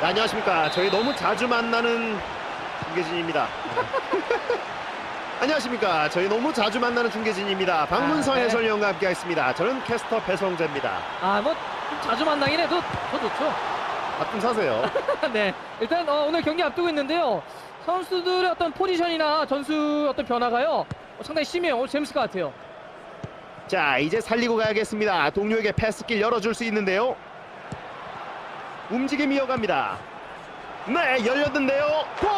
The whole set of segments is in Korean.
네, 안녕하십니까. 저희 너무 자주 만나는 중계진입니다. 안녕하십니까. 저희 너무 자주 만나는 중계진입니다. 박문성 아, 네. 해설위원과 함께하겠습니다. 저는 캐스터 배성재입니다. 아, 뭐, 좀 자주 만나긴 해도 더 좋죠. 밥좀 사세요. 네. 일단, 어, 오늘 경기 앞두고 있는데요. 선수들의 어떤 포지션이나 전수 어떤 변화가요. 어, 상당히 심해요. 오늘 재밌을 것 같아요. 자, 이제 살리고 가야겠습니다. 동료에게 패스길 열어줄 수 있는데요. 움직임 이어갑니다. 네, 열렸는데요. 골!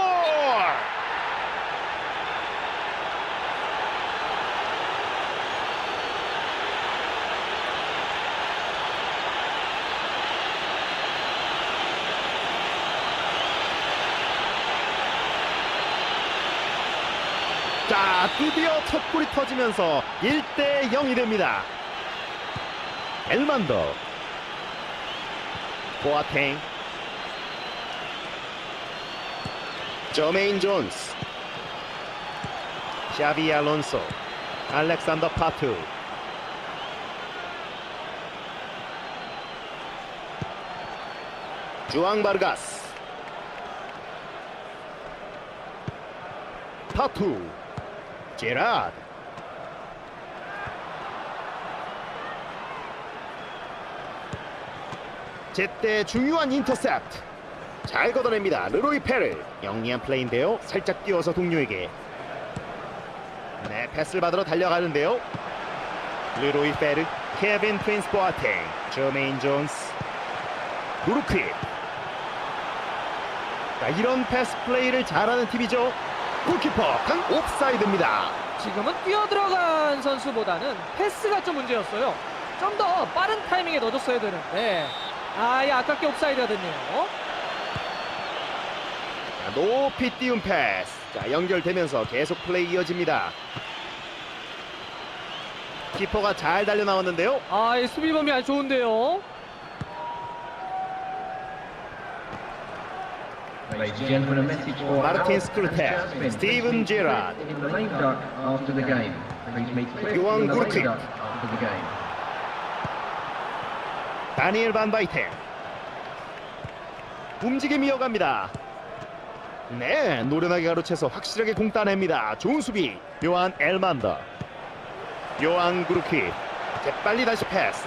자, 드디어 첫 골이 터지면서 1대 0이 됩니다. 엘만더 보아 탱 저메인 존스 샤비 알론소 알렉산더 파투 주앙 바르가스 파투 제라드 제때 중요한 인터셉트. 잘 걷어냅니다. 르로이 페르 영리한 플레이인데요. 살짝 띄워서 동료에게. 네 패스를 받으러 달려가는데요. 르로이 페르 케빈 프린스 보아탱 저메인 존스 루루퀴 자, 이런 패스 플레이를 잘하는 팀이죠. 골키퍼 강 옵사이드입니다. 지금은 뛰어들어간 선수보다는 패스가 좀 문제였어요. 좀 더 빠른 타이밍에 넣어줬어야 되는데. 아, 예, 아깝게. 자, 높이 띄운 패스. 자, 연결되면서 계속 플레이 이어집니다. 키퍼가 잘 달려 나왔는데요. 아, 이 수비범위 아주 좋은데요. Steven Please meet Gerrard. in the 다니엘 반 바이텐. 움직임 이어갑니다. 네, 노련하게 가로채서 확실하게 공 따냅니다. 좋은 수비. 요한 엘만더. 요한 그루키. 재빨리 다시 패스.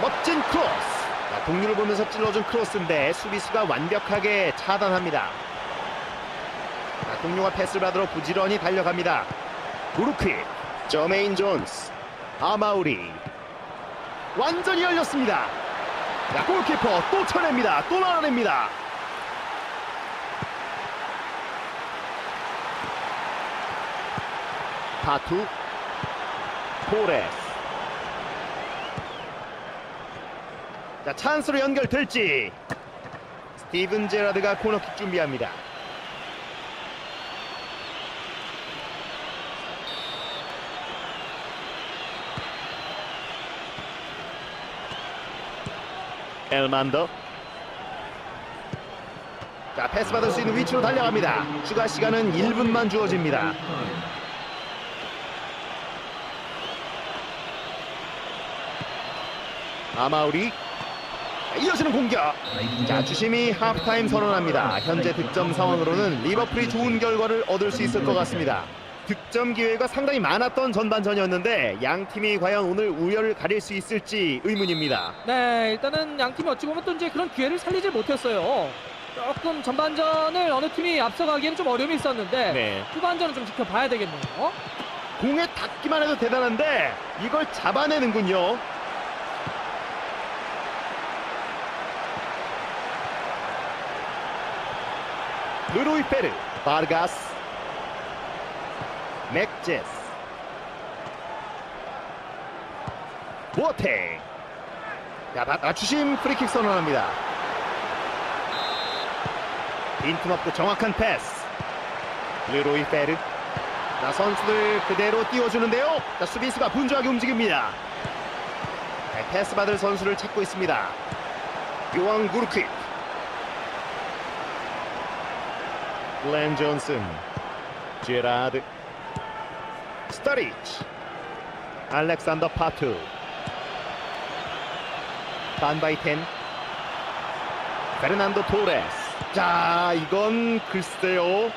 멋진 크로스. 자, 동료를 보면서 찔러준 크로스인데 수비수가 완벽하게 차단합니다. 자, 동료가 패스를 받으러 부지런히 달려갑니다. 구루키, 저메인 존스, 아마우리 완전히 열렸습니다. 자, 골키퍼 또 쳐냅니다. 또 나눠냅니다. 파투, 포레스. 자, 찬스로 연결될지. 스티븐 제라드가 코너킥 준비합니다. 엘만더. 자 패스 받을 수 있는 위치로 달려갑니다. 추가 시간은 1분만 주어집니다. 아마우리. 자, 이어지는 공격. 자 주심이 하프타임 선언합니다. 현재 득점 상황으로는 리버풀이 좋은 결과를 얻을 수 있을 것 같습니다 득점 기회가 상당히 많았던 전반전이었는데 양 팀이 과연 오늘 우열을 가릴 수 있을지 의문입니다 네, 일단은 양 팀이 어찌 보면 또 이제 그런 기회를 살리질 못했어요. 조금 전반전을 어느 팀이 앞서가기에는 좀 어려움이 있었는데 네. 후반전은 좀 지켜봐야 되겠네요. 공에 닿기만 해도 대단한데 이걸 잡아내는군요. 르로이 페르, 바르가스, 맥제스. 자, 마- 맞추심 프리킥 선언합니다. 빈틈 없고 정확한 패스. 르로이 페르. 자, 선수들 그대로 띄워주는데요. 자, 수비수가 분주하게 움직입니다. 자, 패스 받을 선수를 찾고 있습니다. 요한 구르킥. 글렌 존슨. 제라드. 스터리치. 알렉산더 파투. 반바이텐. 페르난도 토레스. 자 이건 글쎄요.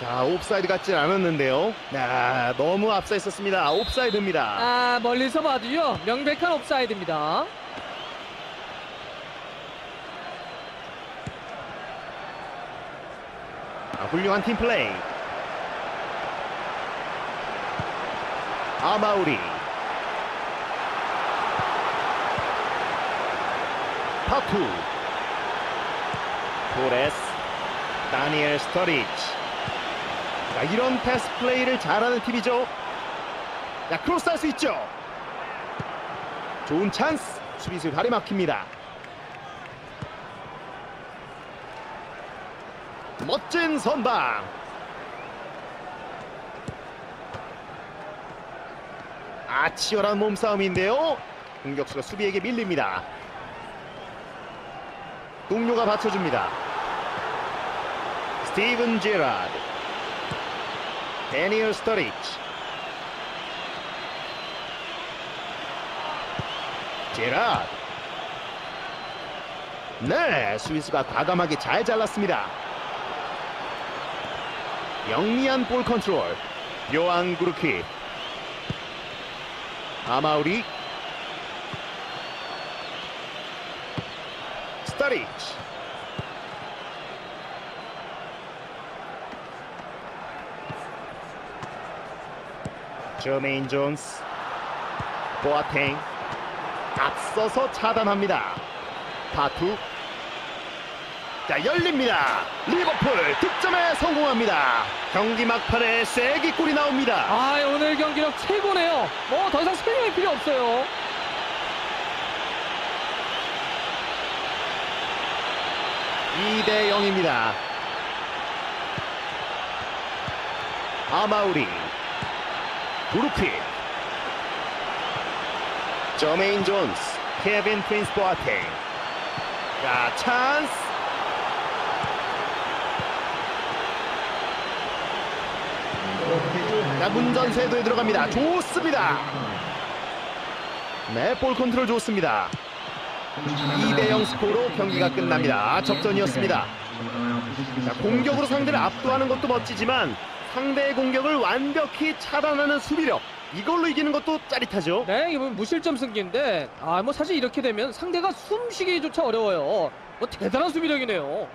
자 옵사이드 같진 않았는데요. 야 너무 앞서 있었습니다. 옵사이드입니다. 아 멀리서 봐도요. 명백한 옵사이드입니다. 아, 훌륭한 팀 플레이 아마우리. 파투. 토레스. 다니엘 스터리치. 자, 이런 패스 플레이를 잘하는 팀이죠. 자 크로스 할 수 있죠. 좋은 찬스. 수비수 발이 막힙니다. 멋진 선방 아 치열한 몸싸움인데요. 공격수가 수비에게 밀립니다. 동료가 받쳐줍니다. 스티븐 제라드 데니얼 스터리치. 제라드. 네 스위스가 과감하게 잘 잘랐습니다. 영리한 볼 컨트롤 요한 구르키 아마우리. 스타리치. 저메인 존스. 보아탱. 앞서서 차단합니다. 파투 자 열립니다. 리버풀 득점에 성공합니다. 경기 막판에 쐐기골이 나옵니다. 아 오늘 경기력 최고네요. 뭐 더 이상 설명이 필요 없어요. 이대 0입니다. 아마우리 부르피 저메인 존스 케빈 프린스 보아탱 자 찬스 자 문전 쇄도에 들어갑니다. 좋습니다. 네 볼 컨트롤 좋습니다. 2대0 스코어로 경기가 끝납니다. 아, 접전이었습니다. 자, 공격으로 상대를 압도하는 것도 멋지지만 상대의 공격을 완벽히 차단하는 수비력. 이걸로 이기는 것도 짜릿하죠? 네 이번 무실점 승기인데 아 뭐 사실 이렇게 되면 상대가 숨쉬기조차 어려워요. 뭐 대단한 수비력이네요.